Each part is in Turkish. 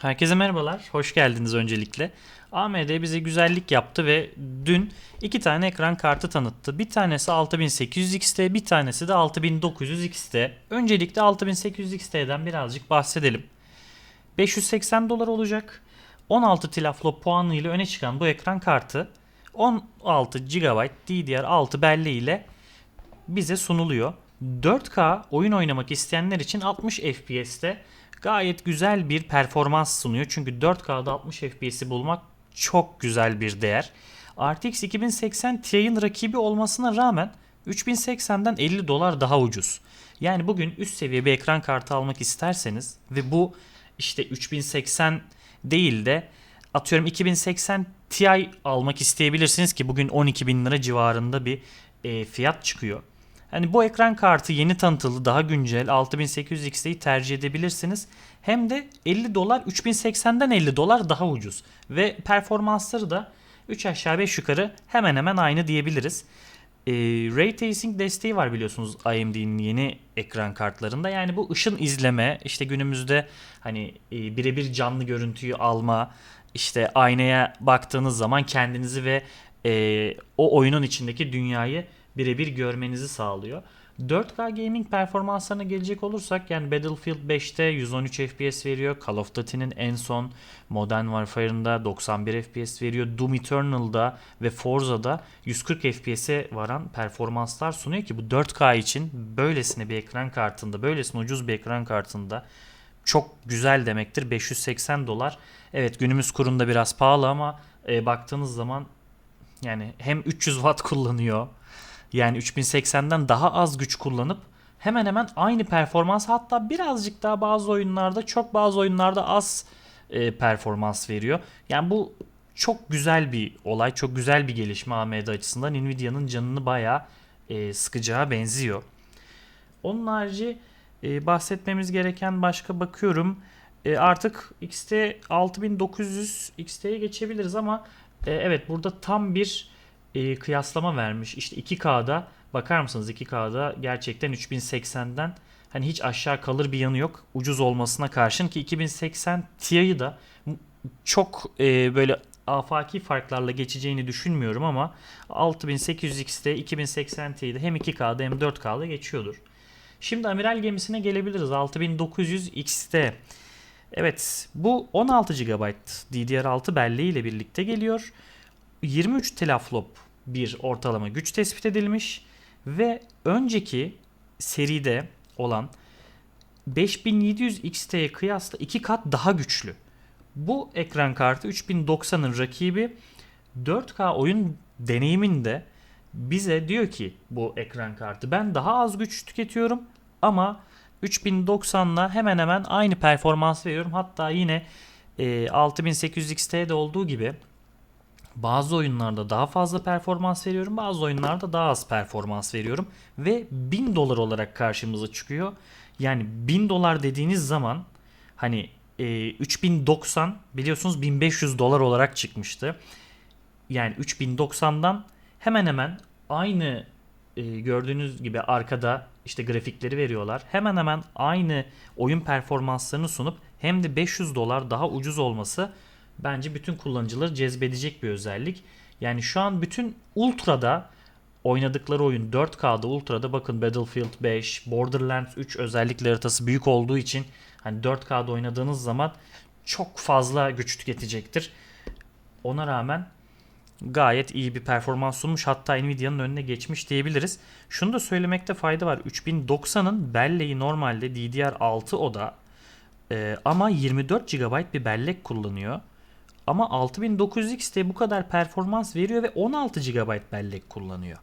Herkese merhabalar, hoş geldiniz öncelikle. AMD bize güzellik yaptı ve dün iki tane ekran kartı tanıttı. Bir tanesi 6800 XT, bir tanesi de 6900 XT. Öncelikle 6800 XT'den birazcık bahsedelim. 580 dolar olacak. 16 teraflop puanı ile öne çıkan bu ekran kartı 16 GB DDR6 belleği ile bize sunuluyor. 4K oyun oynamak isteyenler için 60 FPS'te gayet güzel bir performans sunuyor. Çünkü 4K'da 60 FPS'i bulmak çok güzel bir değer. RTX 2080 Ti'nin rakibi olmasına rağmen 3080'den 50 dolar daha ucuz. Yani bugün üst seviye bir ekran kartı almak isterseniz ve bu işte 3080 değil de atıyorum 2080 Ti almak isteyebilirsiniz ki bugün 12 bin lira civarında bir e, fiyat çıkıyor. Hani bu ekran kartı yeni tanıtıldı, daha güncel 6800 XT'yi tercih edebilirsiniz. Hem de 50 dolar 3080'den 50 dolar daha ucuz. Ve performansları da 3 aşağı 5 yukarı hemen hemen aynı diyebiliriz. E, Ray Tracing desteği var biliyorsunuz AMD'nin yeni ekran kartlarında. Yani bu ışın izleme, işte günümüzde hani e, birebir canlı görüntüyü alma, işte aynaya baktığınız zaman kendinizi ve e, o oyunun içindeki dünyayı birebir görmenizi sağlıyor. 4K gaming performanslarına gelecek olursak yani Battlefield 5'te 113 FPS veriyor. Call of Duty'nin en son Modern Warfare'ında 91 FPS veriyor. Doom Eternal'da ve Forza'da 140 FPS'e varan performanslar sunuyor ki bu 4K için böylesine bir ekran kartında, böylesine ucuz bir ekran kartında çok güzel demektir. 580 dolar. Evet günümüz kurunda biraz pahalı ama e, baktığınız zaman yani hem 300 watt kullanıyor yani 3080'den daha az güç kullanıp hemen hemen aynı performans hatta birazcık daha bazı oyunlarda çok bazı oyunlarda az e, performans veriyor. Yani bu çok güzel bir olay, çok güzel bir gelişme AMD açısından. Nvidia'nın canını bayağı e, sıkacağı benziyor. Onun harici e, bahsetmemiz gereken başka bakıyorum. E, artık XT 6900 XT'ye geçebiliriz ama e, evet burada tam bir e, kıyaslama vermiş. İşte 2K'da bakar mısınız 2K'da gerçekten 3080'den hani hiç aşağı kalır bir yanı yok. Ucuz olmasına karşın ki 2080 Ti'yi da çok e, böyle afaki farklarla geçeceğini düşünmüyorum ama 6800 XT 2080 Ti'de hem 2K'da hem 4K'da geçiyordur. Şimdi amiral gemisine gelebiliriz. 6900 XT. Evet bu 16 GB DDR6 belleği ile birlikte geliyor. 23 teraflop bir ortalama güç tespit edilmiş ve önceki seride olan 5700 XT'ye kıyasla 2 kat daha güçlü. Bu ekran kartı 3090'ın rakibi 4K oyun deneyiminde bize diyor ki bu ekran kartı ben daha az güç tüketiyorum ama 3090'la hemen hemen aynı performans veriyorum. Hatta yine e, 6800 XT'de olduğu gibi bazı oyunlarda daha fazla performans veriyorum. Bazı oyunlarda daha az performans veriyorum. Ve 1000 dolar olarak karşımıza çıkıyor. Yani 1000 dolar dediğiniz zaman hani e, 3090 biliyorsunuz 1500 dolar olarak çıkmıştı. Yani 3090'dan hemen hemen aynı e, gördüğünüz gibi arkada işte grafikleri veriyorlar. Hemen hemen aynı oyun performanslarını sunup hem de 500 dolar daha ucuz olması bence bütün kullanıcıları cezbedecek bir özellik. Yani şu an bütün Ultra'da oynadıkları oyun 4K'da Ultra'da bakın Battlefield 5, Borderlands 3 özellikle haritası büyük olduğu için hani 4K'da oynadığınız zaman çok fazla güç tüketecektir. Ona rağmen gayet iyi bir performans sunmuş. Hatta Nvidia'nın önüne geçmiş diyebiliriz. Şunu da söylemekte fayda var. 3090'ın belleği normalde DDR6 oda ee, ama 24 GB bir bellek kullanıyor. Ama 6900 XT bu kadar performans veriyor ve 16 GB bellek kullanıyor.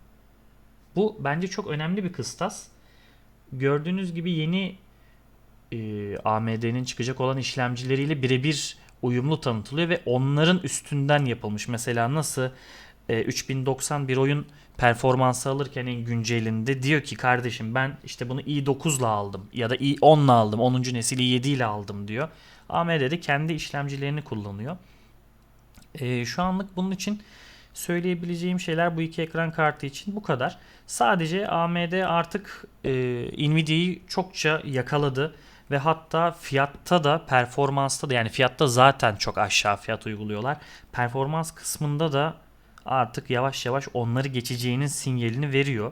Bu bence çok önemli bir kıstas. Gördüğünüz gibi yeni e, AMD'nin çıkacak olan işlemcileriyle birebir uyumlu tanıtılıyor ve onların üstünden yapılmış. Mesela nasıl e, 3090 bir oyun performansı alırken en güncelinde diyor ki kardeşim ben işte bunu i9 ile aldım ya da i10 ile aldım 10. nesil i7 ile aldım diyor. AMD de kendi işlemcilerini kullanıyor. E, şu anlık bunun için söyleyebileceğim şeyler bu iki ekran kartı için bu kadar. Sadece AMD artık e, Nvidia'yı çokça yakaladı Ve hatta fiyatta da performansta da yani fiyatta zaten çok aşağı fiyat uyguluyorlar. Performans kısmında da artık yavaş yavaş onları geçeceğinin sinyalini veriyor.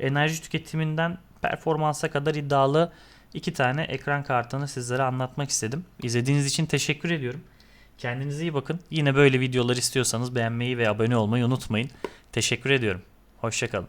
Enerji tüketiminden performansa kadar iddialı iki tane ekran kartını sizlere anlatmak istedim. İzlediğiniz için teşekkür ediyorum. Kendinize iyi bakın. Yine böyle videolar istiyorsanız beğenmeyi ve abone olmayı unutmayın. Teşekkür ediyorum. Hoşçakalın.